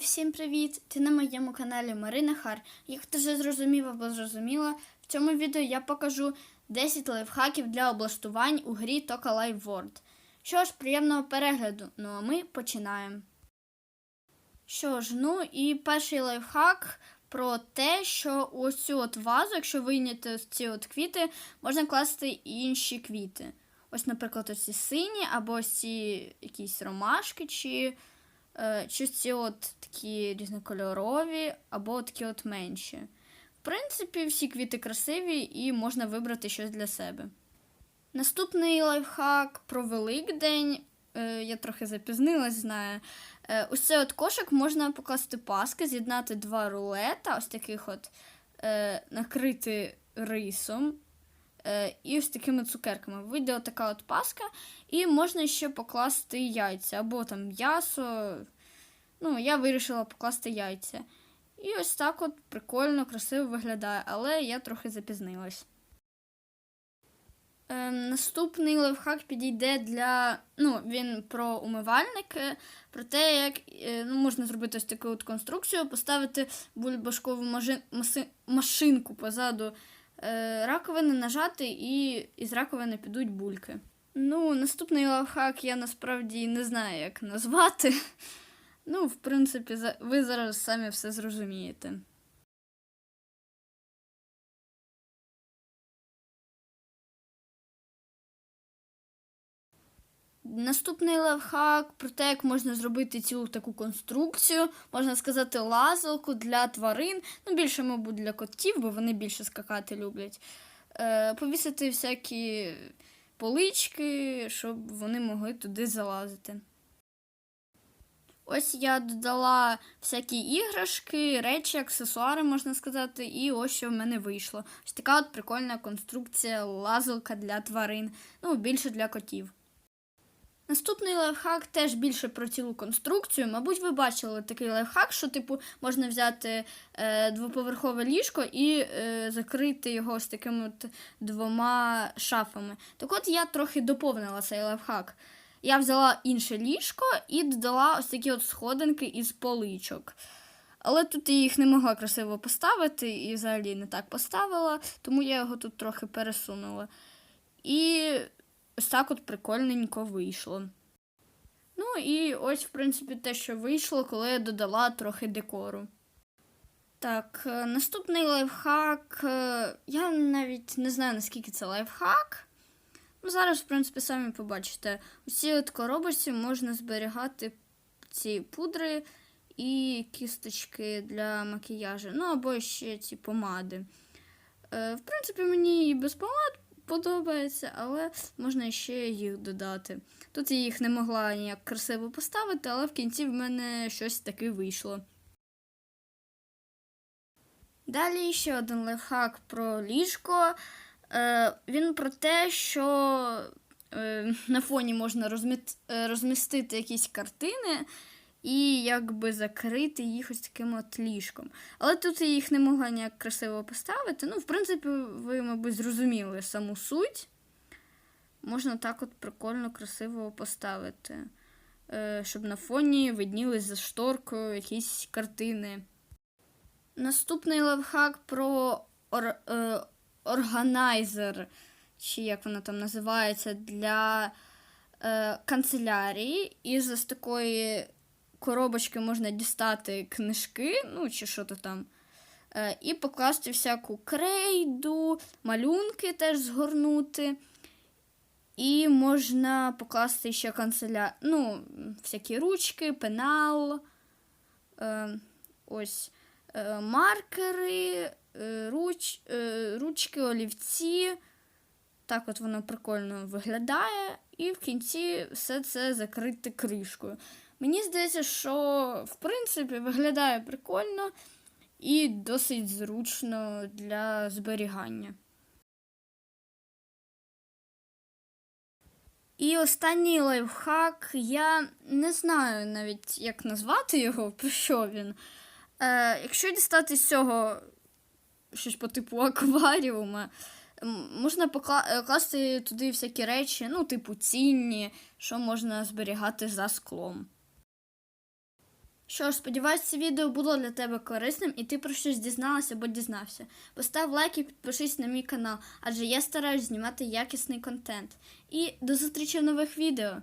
Всім привіт! Ти на моєму каналі Марина Хар. Як ти вже зрозумів або зрозуміла, в цьому відео я покажу 10 лайфхаків для облаштувань у грі Toka Life World. Що ж, приємного перегляду. Ну а ми починаємо. Що ж, ну і перший лайфхак про те, що ось цю от вазу, якщо вийняти ось ці от квіти, можна класти інші квіти. Ось, наприклад, ось ці сині, або ось ці якісь ромашки, чи, е, чи ці от такі різнокольорові, або такі от менші. В принципі, всі квіти красиві і можна вибрати щось для себе. Наступний лайфхак про Великдень. Е, я трохи запізнилась, знаю. Е, ось цей от кошик можна покласти паски, з'єднати два рулета, ось таких от, е, накрити рисом. Е, і ось такими цукерками. Вийде така от паска, і можна ще покласти яйця або там м'ясо. Ну, я вирішила покласти яйця. І ось так от прикольно, красиво виглядає, але я трохи запізнилась. Е, наступний лайфхак підійде для. Ну, він про умивальник, е, про те, як е, ну, можна зробити ось таку от конструкцію, поставити бульбашкову машин, маси, машинку позаду раковини, нажати, і із раковини підуть бульки. Ну, наступний лайфхак я насправді не знаю, як назвати. Ну, в принципі, ви зараз самі все зрозумієте. Наступний лайфхак про те, як можна зробити цілу таку конструкцію, можна сказати, лазалку для тварин, ну більше, мабуть, для котів, бо вони більше скакати люблять. Е, повісити всякі полички, щоб вони могли туди залазити. Ось я додала всякі іграшки, речі, аксесуари, можна сказати, і ось що в мене вийшло. Ось така от прикольна конструкція лазалка для тварин, ну, більше для котів. Наступний лайфхак теж більше про цілу конструкцію. Мабуть, ви бачили такий лайфхак, що типу можна взяти е, двоповерхове ліжко і е, закрити його ось такими от двома шафами. Так от я трохи доповнила цей лайфхак. Я взяла інше ліжко і додала ось такі от сходинки із поличок. Але тут я їх не могла красиво поставити і взагалі не так поставила, тому я його тут трохи пересунула. І ось так от прикольненько вийшло. Ну і ось, в принципі, те, що вийшло, коли я додала трохи декору. Так, е, наступний лайфхак. е, Я навіть не знаю, наскільки це лайфхак. Ну, зараз, в принципі, самі побачите. У цій от коробочці можна зберігати ці пудри і кісточки для макіяжу. Ну, або ще ці помади. Е, В принципі, мені і без помад подобається, але можна ще їх додати. Тут я їх не могла ніяк красиво поставити, але в кінці в мене щось таке вийшло. Далі ще один лайфхак про ліжко. Е, він про те, що е, на фоні можна розміт, е, розмістити якісь картини і якби закрити їх ось таким от ліжком. Але тут я їх не могла ніяк красиво поставити. Ну, в принципі, ви, мабуть, зрозуміли саму суть. Можна так от прикольно, красиво поставити, е, щоб на фоні виднілись за шторкою якісь картини. Наступний лайфхак про ор, е, органайзер, чи як воно там називається, для е, канцелярії. І з такої коробочки можна дістати книжки, ну чи що то там. Е, і покласти всяку крейду, малюнки теж згорнути. І можна покласти ще канцеля... ну, всякі ручки, пенал, е, ось е, маркери, е, руч, е, ручки, олівці. Так от воно прикольно виглядає. І в кінці все це закрити кришкою. Мені здається, що в принципі виглядає прикольно і досить зручно для зберігання. І останній лайфхак, я не знаю навіть, як назвати його, про що він. Е, якщо дістати з цього щось по типу акваріума, можна покла- е, туди всякі речі, ну, типу цінні, що можна зберігати за склом. Що ж, сподіваюся, це відео було для тебе корисним і ти про щось дізналася або дізнався. Постав лайк і підпишись на мій канал, адже я стараюсь знімати якісний контент. І до зустрічі в нових відео!